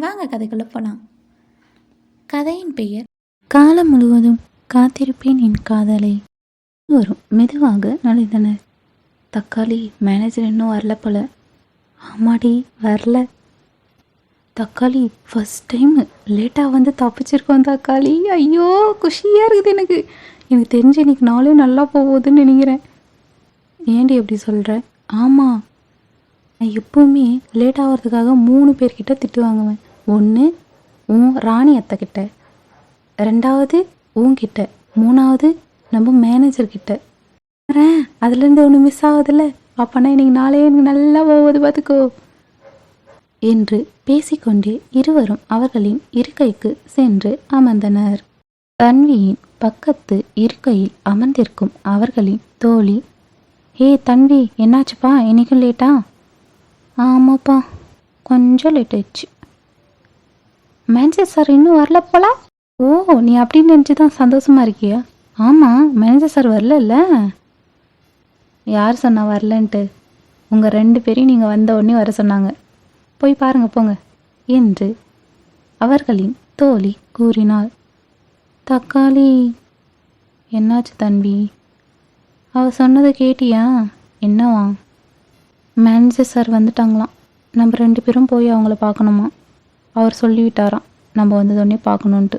வாங்க கதைக்குள்ளே போகலாம் கதையின் பெயர் காலம் முழுவதும் காத்திருப்பேன் என் காதலை வரும். மெதுவாக நுழைந்தனர். தக்காளி மேனேஜர் இன்னும் வரல போல. ஆமாடி வரல. தக்காளி ஃபஸ்ட் டைம் லேட்டாக வந்து தப்பிச்சிருக்கோம் தக்காளி. ஐயோ குஷியாக இருக்குது எனக்கு. எனக்கு தெரிஞ்சு இன்னைக்கு நாளே நல்லா போகுதுன்னு நினைக்கிறேன். ஏன்டி எப்படி சொல்கிற ஆமாம் நான் எப்போவுமே லேட் ஆகிறதுக்காக மூணு பேர்கிட்ட திட்டு வாங்குவேன் ஒன்று உன் ராணி அத்தை கிட்ட. ரெண்டாவது உன்கிட்ட மூணாவது நம்ம மேனேஜர் கிட்ட. அதுலேருந்து ஒன்று மிஸ் ஆகுதுல்ல? அப்போனா இன்னைக்கு நாளே எனக்கு நல்லா போகுது பார்த்துக்கோ என்று பேசிக்கொண்டே இருவரும் அவர்களின் இருக்கைக்கு சென்று அமர்ந்தனர். தன்வியின் பக்கத்து இருக்கையில் அமர்ந்திருக்கும் அவர்களின் தோழி ஏ தன்வி என்னாச்சுப்பா? இன்னைக்கும் லேட்டா ஆமாப்பா கொஞ்சம் லேட் ஆயிடுச்சு. மேனேஜர் சார் இன்னும் வரல போல? ஓ நீ அப்படின்னு நினச்சி தான் சந்தோஷமா இருக்கியா? ஆமாம் மேனேஜர் சார் வரலல்ல? யார் சொன்னா வரலன்ட்டு? உங்கள் ரெண்டு பேரையும் நீங்கள் வந்த உடனே வர சொன்னாங்க. போய் பாருங்க போங்க. என்று அவர்களின் தோழி கூறினாள். தக்காளி என்னாச்சு தம்பி? அவ சொன்னதை கேட்டியா? என்னவா? மேனேஜர் சார் வந்துட்டாங்களாம். நம்ம ரெண்டு பேரும் போய் அவங்கள பார்க்கணுமா? அவர் சொல்லிவிட்டாராம். நம்ம வந்ததோடனே பார்க்கணுன்ட்டு.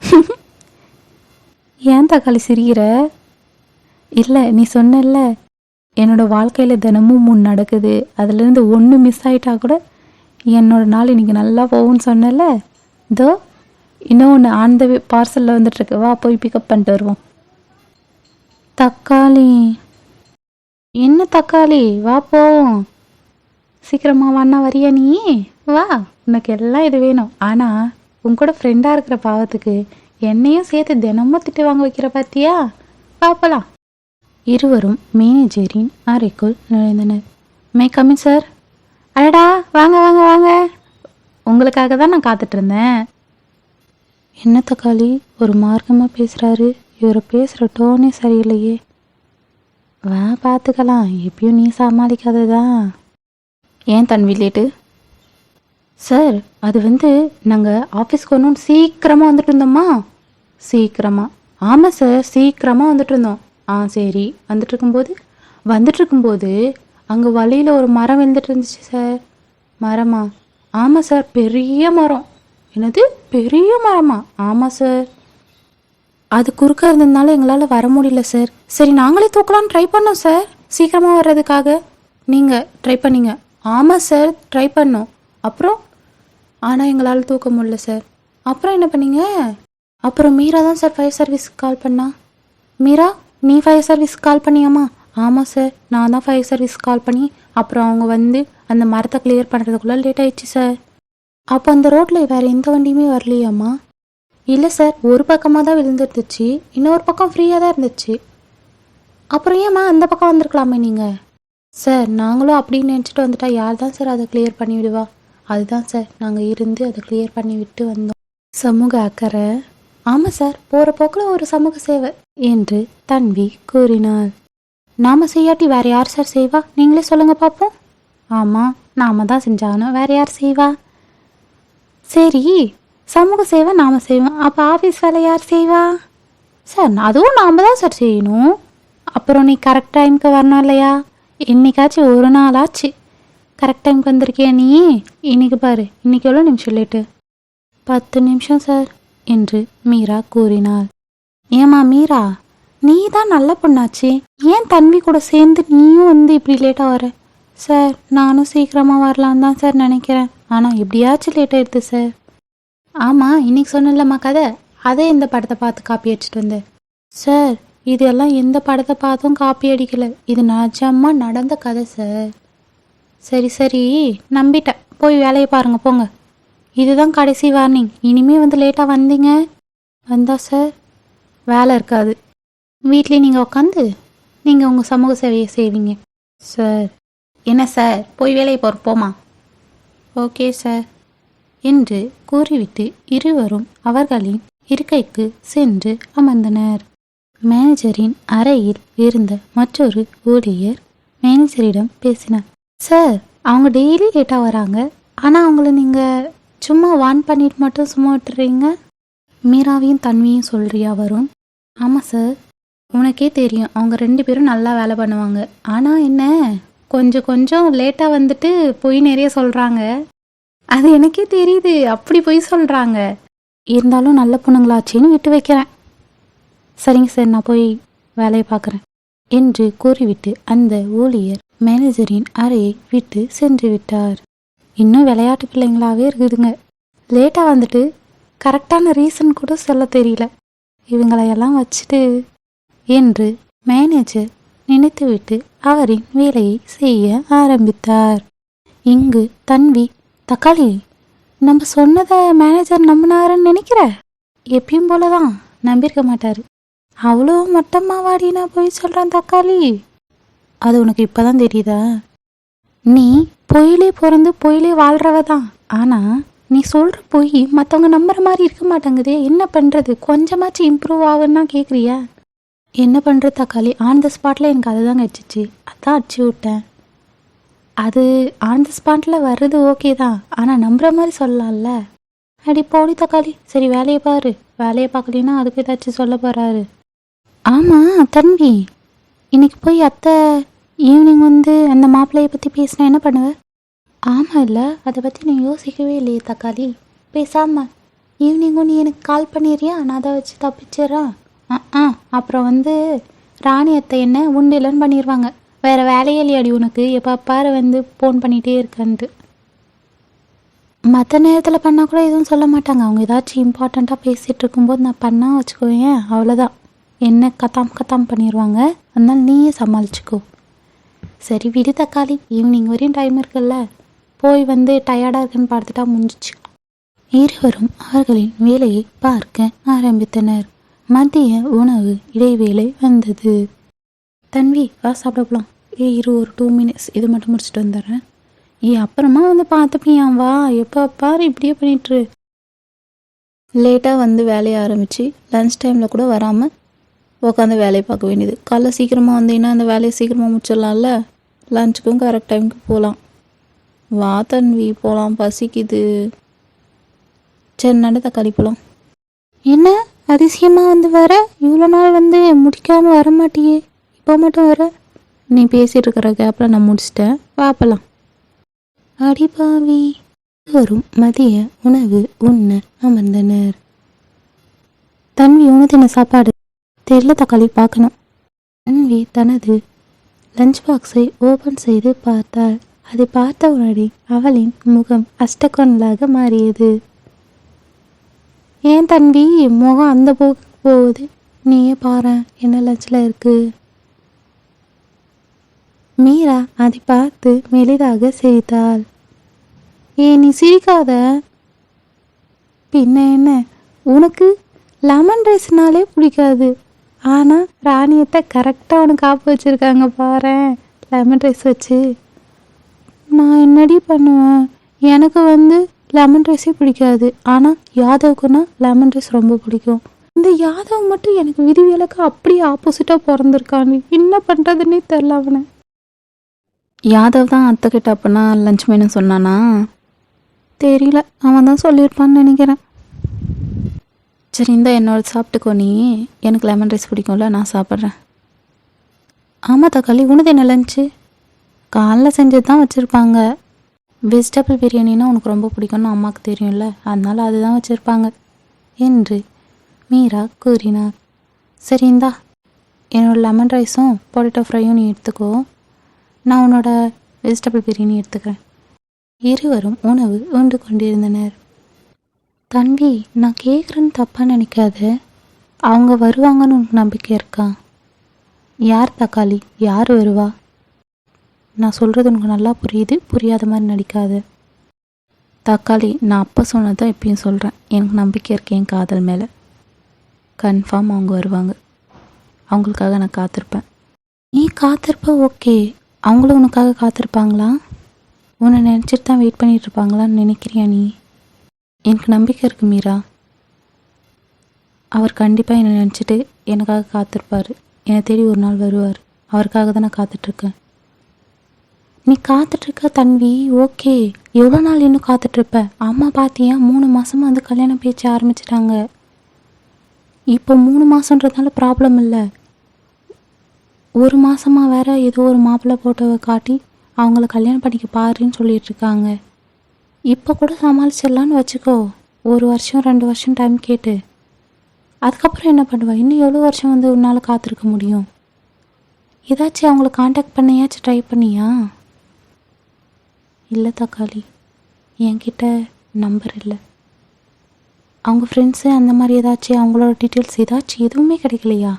ஏன் தக்காளி சிரிக்கிற? இல்லை நீ சொன்னல்ல என்னோட வாழ்க்கையில் தினமும் மூணு நடக்குது. அதுலேருந்து ஒன்று மிஸ் ஆகிட்டா கூட என்னோட நாள் இன்னைக்கு நல்லா போகும்னு சொன்னல இதோ இன்னும் ஆன் த பார்சலில் வந்துட்டுருக்கு. வா போய் பிக்கப் பண்ணிட்டு வருவோம். தக்காளி. என்ன தக்காளி? வா போவோம். சீக்கிரமா வாண்ணா வரியா நீ? வா. உனக்கு எல்லாம் இது வேணும். ஆனால் உன் கூட ஃப்ரெண்டாக இருக்கிற பாவத்துக்கு என்னையும் சேர்த்து தினமும் திட்டு வாங்க வைக்கிற பாத்தியா? பார்ப்பலாம் இருவரும் மேனேஜரின் அறைக்குள் நுழைந்தனர். மே கமின் சார் அடடா வாங்க வாங்க வாங்க. உங்களுக்காக தான் நான் காத்துட்டு இருந்தேன். என்ன தக்காளி? ஒரு மார்க்கமாக பேசுகிறாரு இவரை பேசுகிற டோனே சரியில்லையே. வா பார்த்துக்கலாம் எப்பயும் நீ சமாளிக்காததா ஏன் தன் லேட்டு சார் அது வந்து நாங்கள் ஆஃபீஸ்க்கு ஒன்றும் சீக்கிரமாக வந்துட்டு இருந்தோமா? சீக்கிரமாக ஆமாம் சார் சீக்கிரமாக வந்துட்டு இருந்தோம். ஆ சரி. வந்துட்டு இருக்கும்போது? வந்துட்டு இருக்கும்போது அங்கே வழியில் ஒரு மரம் விழுந்துட்டு இருந்துச்சு சார். மரமா? ஆமாம் சார் பெரிய மரம். என்னது? பெரிய மரமா? ஆமாம் சார். அது குறுக்க இருந்ததுனால எங்களால் வர முடியல சார். சரி நாங்களே தூக்கலாம்னு ட்ரை பண்ணோம் சார். சீக்கிரமாக வர்றதுக்காக. நீங்கள் ட்ரை பண்ணிங்க. ஆமாம் சார் ட்ரை பண்ணோம். அப்புறம்? ஆனால் எங்களால் தூக்க முடியல சார் அப்புறம் என்ன பண்ணீங்க? அப்புறம் மீரா தான் சார் ஃபயர் சர்வீஸ்க்கு கால் பண்ணா. மீரா நீ ஃபயர் சர்வீஸ்க்கு கால் பண்ணியாம்மா ஆமாம் சார் நான் தான் ஃபயர் சர்வீஸ்க்கு கால் பண்ணி அப்புறம் அவங்க வந்து அந்த மரத்தை கிளியர் பண்ணுறதுக்குள்ளே லேட் ஆயிடுச்சு சார் அப்போ அந்த ரோட்டில் வேறு எந்த வண்டியுமே வரலையாம்மா? இல்லை சார் ஒரு பக்கமாக தான் விழுந்துருந்துச்சு. இன்னொரு பக்கம் ஃப்ரீயாக தான் இருந்துச்சு. அப்புறம் ஏம்மா அந்த பக்கம் வந்திருக்கலாமே நீங்கள் சார் நாங்களும் அப்படின்னு நினச்சிட்டு வந்துட்டா யார் தான் சார் அதை கிளியர் பண்ணி விடுவா? அதுதான் சார். நாங்கள் இருந்து அதை கிளியர் பண்ணி விட்டு வந்தோம். சமூக அக்கறை. ஆமாம் சார் போகிற போக்கில் ஒரு சமூக சேவை என்று தன்வி கூறினாள். நாம செய்யாட்டி வேற யார் சார் செய்வா? நீங்களே சொல்லுங்க பார்ப்போம் ஆமாம் நாம தான் செஞ்சாகணும். வேற யார் செய்வா? சரி சமூக சேவை நாம செய்வோம். அப்போ ஆஃபீஸ் வேலை யார் செய்வா? சார் அதுவும் நாம தான் சார் செய்யணும். அப்புறம் நீ கரெக்ட் டைமுக்கு வரணும் இல்லையா? இன்னைக்காச்சும் ஒரு நாள் ஆச்சு கரெக்ட் டைமுக்கு வந்திருக்கியா நீ? இன்னைக்கு பாரு இன்னைக்கு எவ்வளோ நிமிஷம் லேட்டு பத்து நிமிஷம் சார் என்று மீரா கூறினாள். ஏமா மீரா நீ தான் நல்ல பொண்ணாச்சு. ஏன் தன்வி கூட சேர்ந்து நீயும் வந்து இப்படி லேட்டாக வர? சார் நானும் சீக்கிரமாக வரலான்னு தான் சார் நினைக்கிறேன். ஆனால் எப்படியாச்சும் லேட் ஆயிடுது சார் ஆமாம் இன்னைக்கு சொன்னலம்மா கதை. அதே இந்த படத்தை பார்த்து காப்பி அடிச்சிட்டு வந்தேன் சார் இதெல்லாம் எந்த படத்தை பார்த்தும் காப்பி அடிக்கலை. இது நிஜமாக நடந்த கதை சார் சரி சரி. நம்பிட்டேன். போய் வேலையை பாருங்க போங்க. இதுதான் கடைசி வார்னிங் இனிமே வந்து லேட்டாக வந்தீங்க. வந்தா சார் வேலை இருக்காது. வீட்லேயே நீங்கள் உட்காந்து நீங்கள் உங்கள் சமூக சேவையை செய்வீங்க. சார் என்ன சார் போய் வேலையை போகிற போமா ஓகே சார் என்று கூறிவிட்டு இருவரும் அவர்களின் இருக்கைக்கு சென்று அமர்ந்தனர். மேனேஜரின் அறையில் இருந்த மற்றொரு ஊழியர் மேனேஜரிடம் பேசினார். சார் அவங்க டெய்லி லேட்டாக வராங்க. ஆனால் அவங்கள நீங்கள் சும்மா வான் பண்ணிட்டு மட்டும் சும்மா விட்டுறீங்க? மீராவையும் தன்வியும் சொல்றியா வரும் ஆமாம் சார் உனக்கே தெரியும் அவங்க ரெண்டு பேரும் நல்லா வேலை பண்ணுவாங்க. ஆனால் என்ன? கொஞ்சம் கொஞ்சம் லேட்டாக வந்துட்டு பொய் நிறைய சொல்கிறாங்க அது எனக்கே தெரியுது அப்படி பொய் சொல்கிறாங்க இருந்தாலும் நல்ல பொண்ணுங்களாச்சேன்னு விட்டு வைக்கிறேன். சரிங்க சார் நான் போய் வேலையை பார்க்குறேன். என்று கூறிவிட்டு அந்த ஊழியர் மேனேஜரின் அறையை விட்டு சென்று விட்டார். இன்னும் விளையாட்டு பிள்ளைங்களாவே இருக்குதுங்க. லேட்டாக வந்துட்டு கரெக்டான ரீசன் கூட சொல்ல தெரியல. இவங்களையெல்லாம் வச்சுட்டு என்று மேனேஜர் நினைத்துவிட்டு அவரின் வேலையை செய்ய ஆரம்பித்தார். இங்கு தன்வி தக்காளி நம்ம சொன்னதை மேனேஜர் நம்பினாருன்னு நினைக்கிற? எப்பயும் போல தான் நம்பியிருக்க மாட்டார். அவ்வளோ மட்டமா வாடி நான் போய் சொல்கிறான் தக்காளி. அது உனக்கு இப்போதான் தெரியுதா? நீ பொயிலே பிறந்து பொயிலே வாழ்றவ தான் ஆனால் நீ சொல்கிற பொய் மற்றவங்க நம்புற மாதிரி இருக்க மாட்டேங்குதே. என்ன பண்ணுறது கொஞ்சமாச்சும் இம்ப்ரூவ் ஆகுன்னா கேட்குறியா என்ன பண்ணுறது தக்காளி? ஆன் த ஸ்பாட்டில் எனக்கு அதுதான் கிடச்சிச்சு அதான் அடிச்சு விட்டேன். அது ஆன் த ஸ்பாட்டில் வர்றது ஓகே தான். ஆனால் நம்புற மாதிரி சொல்லலாம்ல? அடி போடி தக்காளி. சரி வேலையை பாரு. வேலையை பார்க்கலின்னா அதுக்கு ஏதாச்சும் சொல்ல போகிறாரு ஆமாம் தம்பி. இன்னைக்கு போய் அத்தை ஈவினிங் வந்து அந்த மாப்பிள்ளையை பற்றி பேசினா என்ன பண்ணுவ? ஆமாம் இல்லை அதை பற்றி நீ யோசிக்கவே இல்லையே தக்காளி. பேசாம ஈவினிங்கும் நீ எனக்கு கால் பண்ணிடுறியா? நான் அதை வச்சு தப்பிச்சிடுறேன். ஆ ஆ அப்புறம் வந்து ராணி அத்தை என்ன உண்டு இல்லைன்னு பண்ணிடுவாங்க வேறு வேலையே இல்லையாடி உனக்கு. எப்போ பாரு வந்து ஃபோன் பண்ணிகிட்டே இருக்கன்ட்டு. மற்ற நேரத்தில் பண்ணால் கூட எதுவும் சொல்ல மாட்டாங்க. அவங்க ஏதாச்சும் இம்பார்ட்டண்ட்டாக பேசிகிட்டு இருக்கும்போது நான் பண்ணால் வச்சுக்கோயேன் அவ்வளோதான் என்ன கத்தாம் கத்தாம் பண்ணிடுவாங்க அதனால் நீயே சமாளிச்சுக்கோ. சரி விடு தக்காளி. ஈவினிங் வரையும் டைம் இருக்குல்ல? போய் வந்து டயர்டாக இருக்குன்னு பார்த்துட்டா முடிஞ்சிச்சு. இருவரும் அவர்களின் வேலையை பார்க்க ஆரம்பித்தனர். மதிய உணவு இடைவேளை வந்தது. தன்வி வா சாப்பிட போகலாம் ஏ இரு ஒரு டூ மினிட்ஸ் இது மட்டும் முடிச்சுட்டு வந்துடுறேன். ஏ அப்புறமா வந்து பார்த்துப்பியா? வா எப்போ பாரு இப்படியே பண்ணிட்டுரு லேட்டாக வந்து வேலையை ஆரம்பித்து லன்ச் டைமில் கூட வராமல் உட்காந்து வேலையை பார்க்க வேண்டியது. காலைல சீக்கிரமாக வந்தீங்கன்னா அந்த வேலையை சீக்கிரமாக முடிச்சிடலாம்ல? லஞ்சுக்கும் கரெக்ட் டைமுக்கு போகலாம் வா தன்வி போகலாம் பசிக்குது. நடு தக்காளி போகலாம் என்ன? அதிசயமாக வந்து வர? இவ்வளோ நாள் வந்து முடிக்காமல் வர மாட்டியே. இப்போ மட்டும் வர? நீ பேசிட்டு இருக்கிற கேப்பில் நான் முடிச்சிட்டேன். வாப்பலாம் அடி பாவி. வரும் மதிய உணவு உண்ண அமர்ந்தனர். தன்வி உனது என்ன சாப்பாடு? தெரியல தக்காளி பார்க்கணும். அன்வி தனது லஞ்ச் பாக்ஸை ஓபன் செய்து பார்த்தாள். அதை பார்த்த உடனே அவளின் முகம் அஷ்டகோணலாக மாறியது. ஏன் தன்வி முகம் அந்த போக்கு போகுது? நீயே பாரு என்ன லஞ்சில் இருக்கு? மீரா அதை பார்த்து மெலிதாக சிரித்தாள். ஏ நீ சிரிக்காத. பின்ன என்ன? உனக்கு லெமன் ரைஸ்னாலே பிடிக்காது. ஆனால் ராணியத்தை கரெக்டாக உனக்கு காப்பு வச்சுருக்காங்க பாரேன் லெமன் ரைஸ் வச்சு. நான் என்னடி பண்ணுவேன்? எனக்கு வந்து லெமன் ரைஸே பிடிக்காது. ஆனால் யாதவுக்குன்னா லெமன் ரைஸ் ரொம்ப பிடிக்கும். இந்த யாதவ் மட்டும் எனக்கு விதிவிலக்கு அப்படியே ஆப்போசிட்டாக பிறந்திருக்கான்னு என்ன பண்ணுறதுன்னே தெரில அவனை. யாதவ் தான் அத்தை கிட்ட அப்பனா லஞ்ச் மெனு சொன்னானா? தெரியல. அவன் தான் சொல்லியிருப்பான்னு நினைக்கிறேன். சரி இந்த என்னோட சாப்பிட்டுக்கோ நீ. எனக்கு லெமன் ரைஸ் பிடிக்கும்ல நான் சாப்பிட்றேன். ஆமாம் தக்காளி உனது என்ன லஞ்சு காலைல செஞ்சது தான் வச்சுருப்பாங்க. வெஜிடபிள் பிரியாணினா உனக்கு ரொம்ப பிடிக்கும்னு அம்மாவுக்கு தெரியும்ல அதனால அதுதான் வச்சுருப்பாங்க. என்று மீரா கூறினார். சரி இந்தா. என்னோடய லெமன் ரைஸும் பொட்டேட்டோ ஃப்ரையும் நீ எடுத்துக்கோ. நான் உன்னோட வெஜிடபிள் பிரியாணி எடுத்துக்கிறேன். இருவரும் உணவு உண்டு கொண்டிருந்தனர். தன்வி நான் கேட்குறேன்னு தப்பாக நினைக்காத. அவங்க வருவாங்கன்னு உனக்கு நம்பிக்கை இருக்கா? யார் தக்காளி? யார் வருவா? நான் சொல்கிறது உனக்கு நல்லா புரியுது புரியாத மாதிரி நடிக்காத. தக்காளி நான் அப்போ சொன்னதான் இப்பயும் சொல்கிறேன் எனக்கு நம்பிக்கை இருக்கு என் காதல் மேலே. கன்ஃபார்ம் அவங்க வருவாங்க. அவங்களுக்காக நான் காத்திருப்பேன். நீ காத்திருப்ப? ஓகே. அவங்களும் உனக்காக காத்திருப்பாங்களா? உன்னை நினச்சிட்டு தான் வெயிட் பண்ணிட்டு இருப்பாங்களான்னு நினைக்கிறியா நீ? எனக்கு நம்பிக்கை இருக்கு மீரா. அவர் கண்டிப்பாக என்னை நினச்சிட்டு எனக்காக காத்திருப்பார். என்னை தேடி ஒரு நாள் வருவார். அவருக்காக தான் நான் காத்துட்ருக்கேன். நீ காத்துட்ருக்க தன்வி ஓகே. எவ்வளோ நாள் இன்னும் காத்துட்ருப்ப? அம்மா பார்த்தியா மூணு மாதமாக வந்து கல்யாணம் பேச்சு ஆரம்பிச்சிட்டாங்க. இப்போ மூணு மாதன்றதுனால ப்ராப்ளம் இல்லை. ஒரு மாதமாக வேற ஏதோ ஒரு மாப்பிள்ளை போட்டோவை காட்டி அவங்கள கல்யாணம் பண்ணிக்க பாருன்னு சொல்லிட்டு இருக்காங்க இப்போ கூட சமாளிச்சிடலான்னு வச்சுக்கோ. ஒரு வருஷம் ரெண்டு வருஷம் டைம் கேட்டு. அதுக்கப்புறம் என்ன பண்ணுவேன் இன்னும் எவ்வளோ வருஷம் வந்து உன்னால் காத்திருக்க முடியும்? ஏதாச்சும் அவங்கள காண்டாக்ட் பண்ணியாச்சும் ட்ரை பண்ணியா? இல்லை தக்காளி என்கிட்ட நம்பர் இல்லை. அவங்க ஃப்ரெண்ட்ஸு அந்த மாதிரி ஏதாச்சும் அவங்களோட டீட்டெயில்ஸ் ஏதாச்சும் எதுவுமே கிடைக்கலையா?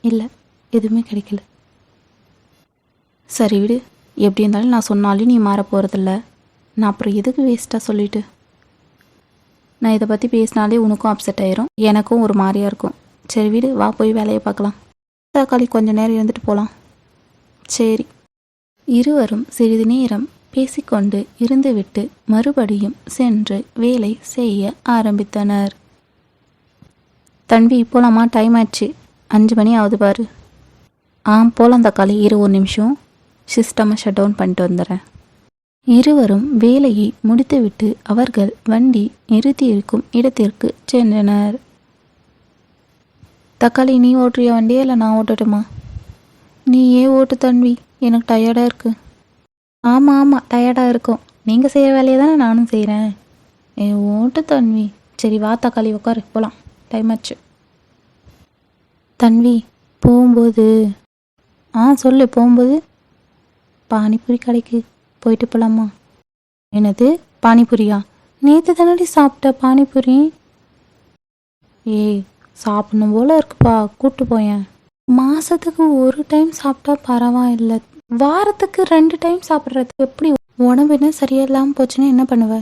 இல்லை எதுவுமே கிடைக்கல. சரி விடு. எப்படி இருந்தாலும் நான் சொன்னாலும் நீ மாற போகிறதில்ல நான் அப்புறம் எதுக்கு வேஸ்ட்டாக சொல்லிட்டு? நான் இதை பற்றி பேசினாலே உனக்கும் அப்செட் ஆயிரும் எனக்கும் ஒரு மாதிரியா இருக்கும். சரி வீடு வா போய் வேலையை பார்க்கலாம். தக்காளி கொஞ்ச நேரம் இருந்துட்டு போகலாம் சரி. இருவரும் சிறிது நேரம் பேசிக்கொண்டு இருந்துவிட்டு மறுபடியும் சென்று வேலை செய்ய ஆரம்பித்தனர். தம்பி போலாமா? டைம் ஆச்சு. அஞ்சு மணி ஆகுது பாரு. ஆ போலாம் தக்காளி. இரு ஒரு நிமிஷம். சிஸ்டமை ஷட் டவுன் பண்ணிட்டு வந்துடுறேன். இருவரும் வேலையை முடித்துவிட்டு அவர்கள் வண்டி நிறுத்தியிருக்கும் இடத்திற்கு சென்றனர். தக்காளி நீ ஓட்டுறிய வண்டியா இல்லை நான் ஓட்டட்டுமா? நீ ஏன் ஓட்டு தன்வி எனக்கு டயர்டாக இருக்கு. ஆமாம் ஆமாம் டயர்டாக இருக்கும். நீங்கள் செய்கிற வேலையை தானே நானும் செய்கிறேன் ஏ ஓட்டு தன்வி சரி வா தக்காளி உட்காரு போகலாம் டைம் ஆச்சு. தன்வி போகும்போது. ஆ சொல்லு போகும்போது. பானிபூரி கடைக்கு. போயிட்டு போகலாமா என்னது? பானிபூரியா? நேற்று தானடி சாப்பிட்ட பானிபூரி? ஏய் சாப்பிடணும் போல இருக்குப்பா. கூட்டு போயேன். மாசத்துக்கு ஒரு டைம் சாப்பிட்டா பரவாயில்ல. வாரத்துக்கு ரெண்டு டைம் சாப்பிட்றதுக்கு எப்படி? உடம்பு என்ன சரியில்லாமல் போச்சுன்னா என்ன பண்ணுவ?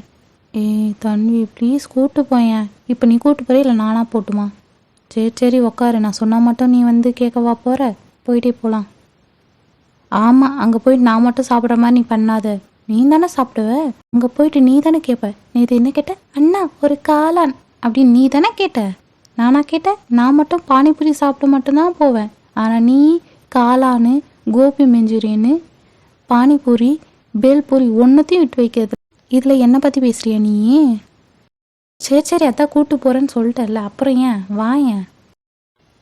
ஏய் தன்வி ப்ளீஸ் கூட்டு போயேன். இப்போ நீ கூட்டு போகிற இல்லை நானா போட்டுமா? சரி சரி உக்காரு. நான் சொன்னால் மட்டும் நீ வந்து கேட்கவா போகிற போயிட்டே போகலாம் ஆமாம் அங்கே போயிட்டு நான் மட்டும் சாப்பிட்ற மாதிரி நீ பண்ணாத. நீ தானே சாப்பிடுவ? அங்கே போயிட்டு நீ தானே கேட்ப நீ இது என்ன கேட்ட? அண்ணா ஒரு காளான். அப்படின்னு நீ தானே கேட்ட? நானா கேட்டேன் நான் மட்டும் பானிபூரி சாப்பிட மட்டும்தான் போவேன். ஆனால் நீ காளானு கோபி மஞ்சூரியனு பானிபூரி பேல்பூரி ஒன்றுத்தையும் விட்டு வைக்கிறது. இதில் என்னை பற்றி பேசுகிறியா நீ? சரி சரி அதான் கூட்டு போகிறேன்னு சொல்லிட்டல அப்புறம் ஏன்? வாயேன்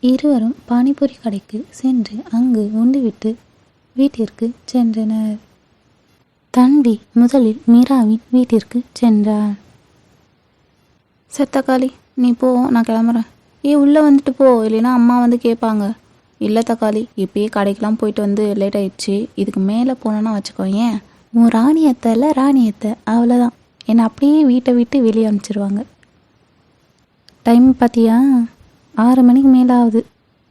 இருவரும் பானிபூரி கடைக்கு சென்று அங்கு உண்டுவிட்டு வீட்டிற்கு சென்றனர். தன்வி முதலில் மீராவின் வீட்டிற்கு சென்றாள் சத்தக்காளி நீ போ நான் கிளம்புறேன். ஏ உள்ளே வந்துட்டு போ இல்லைன்னா அம்மா வந்து கேட்பாங்க. இல்லை தக்காளி இப்பயே கடைக்கெலாம் போயிட்டு வந்து லேட் ஆயிடுச்சு. இதுக்கு மேலே போனோன்னா வச்சுக்கோ ஏன்? உன் ராணியத்தை இல்லை ராணியத்தை அவ்வளோதான் என்னை அப்படியே வீட்டை விட்டு வெளியே அனுப்பிச்சிருவாங்க. டைம் பார்த்தியா ஆறு மணிக்கு மேலே ஆகுது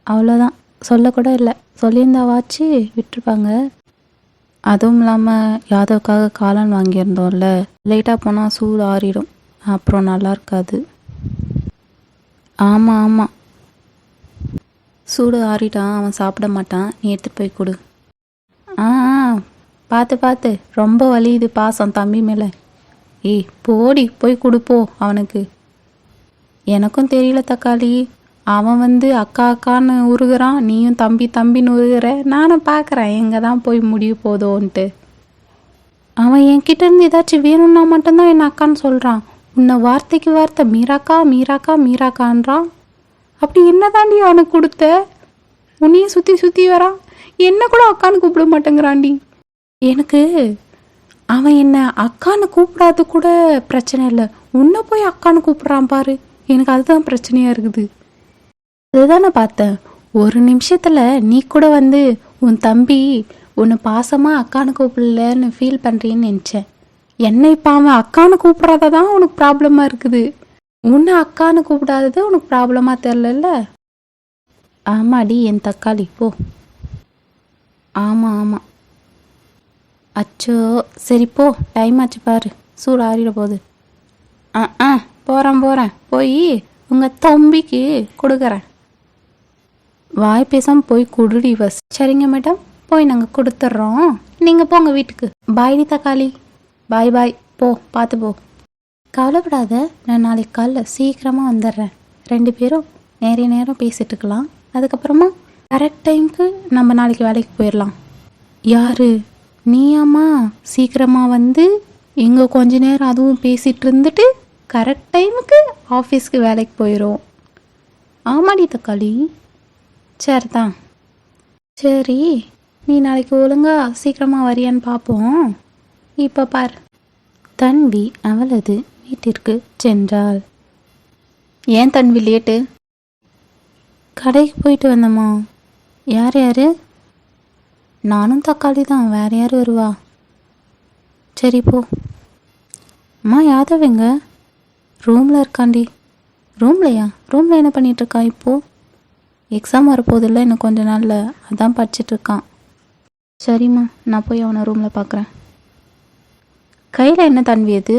அவ்வளோதான் சொல்லக்கூட இல்லை சொல்லியிருந்தாவாச்சு விட்டுருப்பாங்க. அதுவும் இல்லாமல் யாதவுக்காக காளான் வாங்கியிருந்தோம்ல. லேட்டாக போனால் சூடு ஆறிடும். அப்புறம் நல்லா இருக்காது. ஆமாம் ஆமாம் சூடு ஆறிட்டான் அவன் சாப்பிட மாட்டான். நீ எடுத்துகிட்டு போய் கொடு. ஆ ஆ. பார்த்து பார்த்து. ரொம்ப வலியுது பாசம் தம்பி மேலே. ஏய் போடி போய் கொடுப்போ அவனுக்கு. எனக்கும் தெரியல தக்காளி. அவன் வந்து அக்கா அக்கான்னு உருகுறான். நீயும் தம்பி தம்பின்னு உருகிற. நானும் பார்க்குறேன் எங்கே தான் போய் முடிய போதோன்ட்டு. அவன் என்கிட்டேருந்து ஏதாச்சும் வேணும்னா மட்டும்தான் என்ன அக்கான்னு சொல்கிறான் உன்னை வார்த்தைக்கு வார்த்தை மீராக்கா மீராக்கா மீராக்கான்றான். அப்படி என்ன தாண்டி அவனுக்கு கொடுத்த? உன்னையும் சுற்றி சுற்றி வரான். என்ன கூட அக்கான்னு கூப்பிட மாட்டேங்கிறாண்டி. எனக்கு அவன் என்ன அக்கான்னு கூப்பிடாது கூட பிரச்சனை இல்லை. உன்னை போய் அக்கான்னு கூப்பிட்றான் பாரு. எனக்கு அதுதான் பிரச்சனையாக இருக்குது. அதுதானே பார்த்தேன். ஒரு நிமிஷத்தில் நீ கூட வந்து உன் தம்பி உன்னை பாசமாக அக்கானு கூப்பிடலன்னு ஃபீல் பண்ணுறேன்னு நினச்சேன். என்னை இப்போ அவன் அக்கானு கூப்பிடாத தான் உனக்கு ப்ராப்ளமாக இருக்குது. உன்னை அக்கானு கூப்பிடாதது உனக்கு ப்ராப்ளமாக தெரிலல்ல ஆமாடி என் தக்காளி போ. ஆமாம் ஆமாம் அச்சோ சரி போ. டைம் ஆச்சு பாரு. சூடு ஆறிட போகுது. ஆ ஆ போகிறேன் போகிறேன் போய் உங்கள் தம்பிக்கு கொடுக்குறேன். வாய் பேசாமல் போய் குடுடி பஸ் சரிங்க மேடம் போய் நாங்கள் கொடுத்துட்றோம் நீங்கள் போங்க வீட்டுக்கு. பாய்டி தக்காளி பாய் பாய் போ பார்த்து போ. கவலைப்படாத. நான் நாளைக்கு காலைல சீக்கிரமாக வந்துடுறேன். ரெண்டு பேரும் நிறைய நேரம் பேசிட்டு இருக்கலாம். அதுக்கப்புறமா கரெக்ட் டைமுக்கு நம்ம நாளைக்கு வேலைக்கு போயிடலாம். யாரு? நீயாம்மா? சீக்கிரமா வந்து இங்கே கொஞ்ச நேரம் அதுவும் பேசிகிட்டு இருந்துட்டு கரெக்ட் டைமுக்கு ஆஃபீஸ்க்கு வேலைக்கு போயிடும் ஆமாடி தக்காளி சரி தான். சரி நீ நாளைக்கு ஒழுங்கா சீக்கிரமாக வரியான்னு பார்ப்போம் இப்போ பார். தன்வி அவளது வீட்டிற்கு சென்றாள். ஏன் தன்வி லேட்டு? கடைக்கு போயிட்டு வந்தம்மா. யார் யார்? நானும் தக்காளி தான் வேற யார் வருவா? சரி போ. அம்மா யாதவ் எங்க? ரூமில் இருக்காண்டி. ரூம்லையா ரூமில் என்ன பண்ணிகிட்ருக்கா இப்போது எக்ஸாம் வரப்போதில்ல இன்னும் கொஞ்ச நாளில். அதான் படிச்சிட்டு இருக்கான் சரிம்மா நான் போய் அவனை ரூமில் பார்க்குறேன் கையில் என்ன தன்வி அது?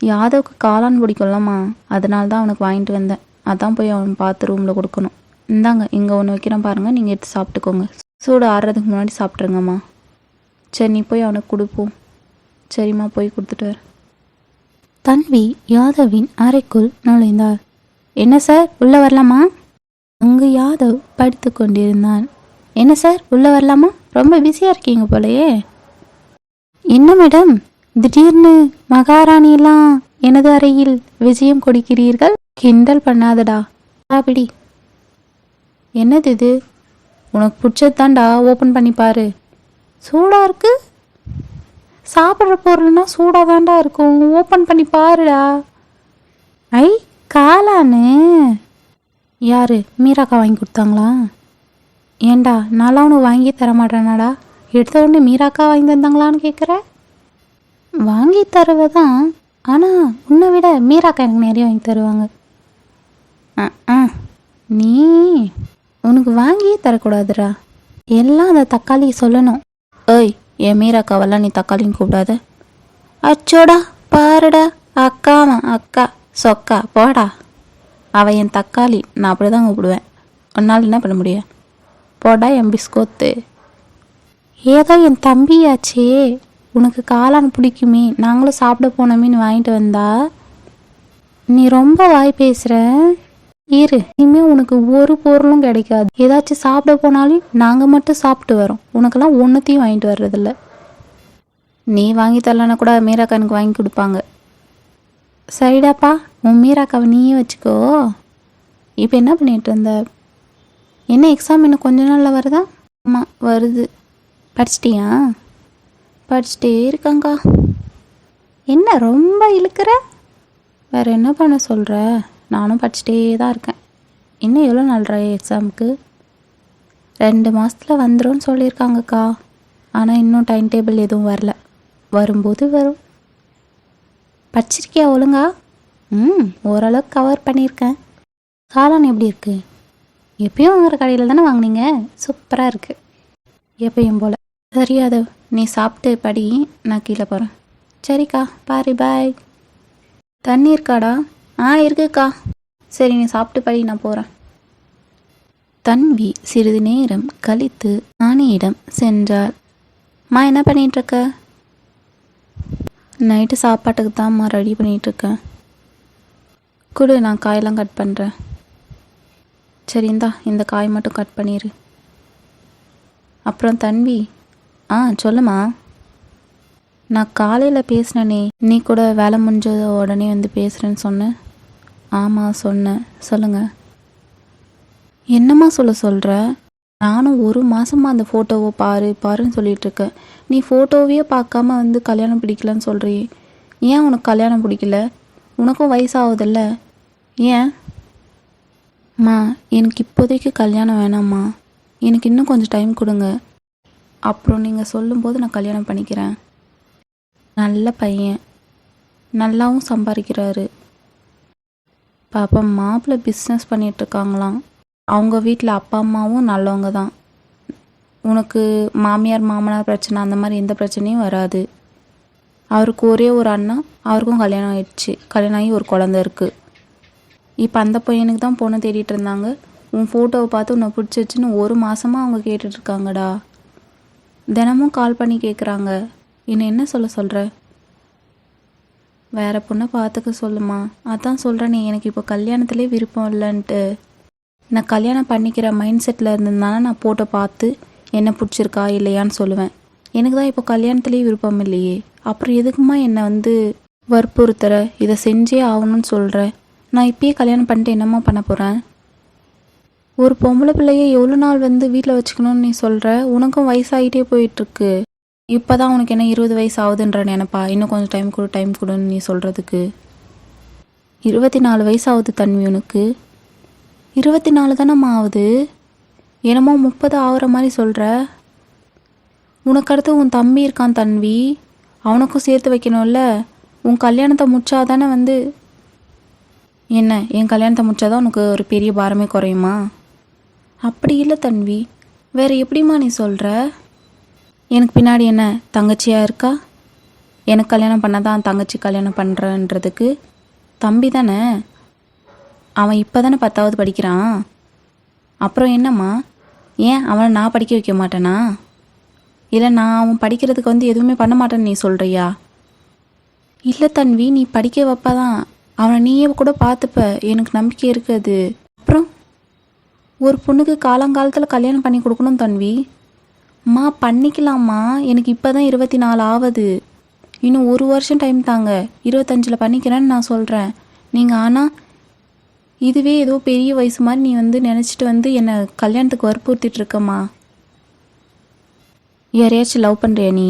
யாதவுக்கு காளான் பிடிக்கும்லம்மா. அதனால தான் அவனுக்கு வாங்கிட்டு வந்தேன். அதான் போய் அவன் பார்த்து ரூமில் கொடுக்கணும். இந்தாங்க இங்கே ஒன்று வைக்கிறேன் பாருங்கள் நீங்கள் எடுத்து சாப்பிட்டுக்கோங்க. சூடு ஆடுறதுக்கு முன்னாடி சாப்பிட்ருங்கம்மா. சரி நீ போய் அவனுக்கு கொடுப்போம் சரிம்மா போய் கொடுத்துட்டு வர. தன்வி யாதவின் அறைக்குள் நுழைந்தார் என்ன சார் உள்ளே வரலாமா? அங்கு யாதவ் படித்து கொண்டிருந்தான். என்ன சார் உள்ளே வரலாமா? ரொம்ப பிஸியாக இருக்கீங்க போலயே. என்ன மேடம் திடீர்னு மகாராணியெல்லாம் எனது அறையில் விஜயம் கொடுக்கிறீர்கள்? கிண்டல் பண்ணாதடா. அப்படி என்னது இது? உனக்கு பிடிச்சதுதான்டா ஓப்பன் பண்ணி பாரு. சூடாக இருக்கு? சாப்பிட்ற பொருள்னா சூடாக தான்டா இருக்கும். ஓப்பன் பண்ணி பாருடா. ஐ காளான்னு யாரு? மீராக்கா வாங்கி கொடுத்தாங்களா? ஏண்டா நான்லாம் ஒன்று வாங்கி தர மாட்டேனாடா? எடுத்த உடனே மீராக்கா வாங்கி தந்தாங்களான்னு கேட்குற வாங்கி தருவதான் ஆனால் உன்னை விட மீராக்கா எனக்கு நிறைய வாங்கி தருவாங்க. ஆ ஆ நீ உனக்கு வாங்கியே தரக்கூடாதுடா. எல்லாம் அந்த தக்காளி சொல்லணும். ஏய் என் மீராக்காவெல்லாம் நீ தக்காளின்னு கூப்பிடாத. அச்சோடா பாருடா அக்காமா அக்கா சொக்கா போடா. அவள் என் தக்காளி. நான் அப்படி தான் கூப்பிடுவேன் உன்னால் என்ன பண்ண முடியும்? போடா என் பிஸ்கோத்து. ஏதோ என் தம்பியாச்சே. உனக்கு காளான் பிடிக்குமே. நாங்களும் சாப்பிட போனோமேன்னு வாங்கிட்டு வந்தா? நீ ரொம்ப வாய் பேசுகிற இரு. இனிமேல் உனக்கு ஒரு பொருளும் கிடைக்காது. ஏதாச்சும் சாப்பிட போனாலும் நாங்கள் மட்டும் சாப்பிட்டு வரோம். உனக்கெல்லாம் ஒன்றுத்தையும் வாங்கிட்டு வர்றதில்ல. நீ வாங்கி தரலன்னா கூட மீராக்கானுக்கு வாங்கி கொடுப்பாங்க. சரிடாப்பா உன் மீராக்காவை நீயே வச்சுக்கோ. இப்போ என்ன பண்ணிகிட்டு இருந்த? என்ன எக்ஸாம் இன்னும் கொஞ்ச நாளில் வருதா? ஆமாம் வருது. படிச்சிட்டியா? படிச்சுட்டே இருக்காங்க்கா என்ன ரொம்ப இழுக்கிற? வேற என்ன பண்ண சொல்கிற நானும் படிச்சுட்டே தான் இருக்கேன். இன்னும் எவ்வளோ நாள்ற எக்ஸாமுக்கு ரெண்டு மாதத்தில் வந்துடும் சொல்லியிருக்காங்கக்கா. ஆனால் இன்னும் டைம் டேபிள் எதுவும் வரல. வரும்போது வரும். படிச்சிருக்கியா ஒழுங்கா? ம் ஓரளவுக்கு கவர் பண்ணியிருக்கேன். காளான் எப்படி இருக்கு? எப்பயும் வாங்குற கடையில் தானே வாங்குனீங்க? சூப்பராக இருக்கு. எப்பயும் போல். சரியாது நீ சாப்பிட்டு படி நான் கீழே போகிறேன் சரிக்கா பாரு பாய் தண்ணி இருக்காடா ஆ இருக்குக்கா. சரி நீ சாப்பிட்டு படி நான் போகிறேன் தன்வி சிறிது நேரம் கழித்து ஆணியிடம் சென்றாள். மா என்ன பண்ணிகிட்ருக்க நைட்டு சாப்பாட்டுக்கு தான்மா ரெடி பண்ணிகிட்ருக்கேன் கொடு நான் காயெல்லாம் கட் பண்ணுறேன் சரி இந்தா இந்த காய் மட்டும் கட் பண்ணிடு அப்புறம் தன்வி ஆ சொல்லுமா? நான் காலையில் பேசினேனே நீ கூட வேலை முடிஞ்ச உடனே வந்து பேசுகிறேன்னு சொன்னேன் ஆமாம் சொன்னேன். சொல்லுங்கள் என்னம்மா சொல்ல சொல்கிற நானும் ஒரு மாதமாக அந்த ஃபோட்டோவை பாரு பாருன்னு சொல்லிட்டு இருக்கேன் நீ ஃபோட்டோவையே பார்க்காம வந்து கல்யாணம் பிடிக்கலன்னு சொல்கிறியே ஏன் உனக்கு கல்யாணம் பிடிக்கல? உனக்கும் வயசாகுதில்ல. ஏன்? அம்மா எனக்கு இப்போதைக்கு கல்யாணம் வேணாம்மா. எனக்கு இன்னும் கொஞ்சம் டைம் கொடுங்க. அப்புறம் நீங்கள் சொல்லும்போது நான் கல்யாணம் பண்ணிக்கிறேன். நல்ல பையன். நல்லாவும் சம்பாதிக்கிறாரு. பாப்பா மாப்பிள்ளை பிஸ்னஸ் பண்ணிகிட்ருக்காங்களாம் அவங்க வீட்டில் அப்பா அம்மாவும் நல்லவங்க தான். உனக்கு மாமியார் மாமனார் பிரச்சனை அந்த மாதிரி எந்த பிரச்சனையும் வராது. அவருக்கு ஒரே ஒரு அண்ணா அவருக்கும் கல்யாணம் ஆயிடுச்சு. கல்யாணம் ஆகி ஒரு குழந்த இருக்குது இப்போ அந்த பையனுக்கு தான் பொண்ணு தேடிட்டு இருந்தாங்க. உன் ஃபோட்டோவை பார்த்து உன்னை பிடிச்சிருச்சுன்னு ஒரு மாதமாக அவங்க கேட்டுட்ருக்காங்கடா தினமும் கால் பண்ணி கேட்குறாங்க இன்னும் என்ன சொல்ல சொல்கிற வேற பொண்ணை பார்த்துக்க சொல்லுமா. அதான் சொல்கிறேனே எனக்கு இப்போ கல்யாணத்திலே விருப்பம் இல்லைன்ட்டு. நான் கல்யாணம் பண்ணிக்கிற மைண்ட் செட்டில் இருந்திருந்தானே நான் போட்டோ பார்த்து என்ன பிடிச்சிருக்கா இல்லையான்னு சொல்லுவேன். எனக்கு தான் இப்போ கல்யாணத்துலேயே விருப்பம் இல்லையே. அப்புறம் எதுக்குமா என்னை வந்து வற்புறுத்துற? இதை செஞ்சே ஆகணும்னு சொல்கிற நான் இப்பயே கல்யாணம் பண்ணிட்டு என்னம்மா பண்ண போகிறேன் ஒரு பொம்பளை பிள்ளைய எவ்வளோ நாள் வந்து வீட்டில் வச்சுக்கணும்னு நீ சொல்கிற உனக்கும் வயசாகிட்டே போயிட்டுருக்கு. இப்போ தான் உனக்கு என்ன இருபது வயசு ஆகுதுன்ற நினப்பா? இன்னும் கொஞ்சம் டைம் கொடு டைம் கொடுன்னு நீ சொல்கிறதுக்கு இருபத்தி நாலு வயசு ஆகுது தன்வி உனக்கு. இருபத்தி நாலு தானம்மா ஆகுது என்னமோ முப்பது ஆகுற மாதிரி சொல்கிற உனக்கு அடுத்து உன் தம்பி இருக்கான் தன்வி. அவனுக்கும் சேர்த்து வைக்கணும்ல. உன் கல்யாணத்தை முடிச்சாதானே வந்து என்ன என் கல்யாணத்தை முடிச்சாதான் உனக்கு ஒரு பெரிய பாரமே குறையுமா? அப்படி இல்லை தன்வி. வேற எப்படிம்மா நீ சொல்கிற எனக்கு பின்னாடி என்ன தங்கச்சியாக இருக்கா? எனக்கு கல்யாணம் பண்ணாதான் தங்கச்சி கல்யாணம் பண்ணுறன்றதுக்கு தம்பி தானே? அவன் இப்போ தானே பத்தாவது படிக்கிறான்? அப்புறம் என்னம்மா? ஏன் அவனை நான் படிக்க வைக்க மாட்டேனா? இல்லை நான் அவன் படிக்கிறதுக்கு வந்து எதுவுமே பண்ண மாட்டேன்னு நீ சொல்கிறியா இல்லை தன்வி நீ படிக்க வைப்பதான். அவனை நீயே கூட பார்த்துப்ப. எனக்கு நம்பிக்கை இருக்குது அப்புறம்? ஒரு பொண்ணுக்கு காலங்காலத்தில் கல்யாணம் பண்ணி கொடுக்கணும் தன்வி. அம்மா பண்ணிக்கலாம்மா. எனக்கு இப்போ தான் இருபத்தி நாலு ஆகுது இன்னும் ஒரு வருஷம் டைம் தாங்க. இருபத்தஞ்சில் பண்ணிக்கிறேன்னு நான் சொல்கிறேன் நீங்கள் ஆனால் இதுவே ஏதோ பெரிய வயசு மாதிரி நீ வந்து நினச்சிட்டு வந்து என்னை கல்யாணத்துக்கு வற்புறுத்திட்டு இருக்கம்மா. யாரையாச்சும் லவ் பண்ணுறியா நீ?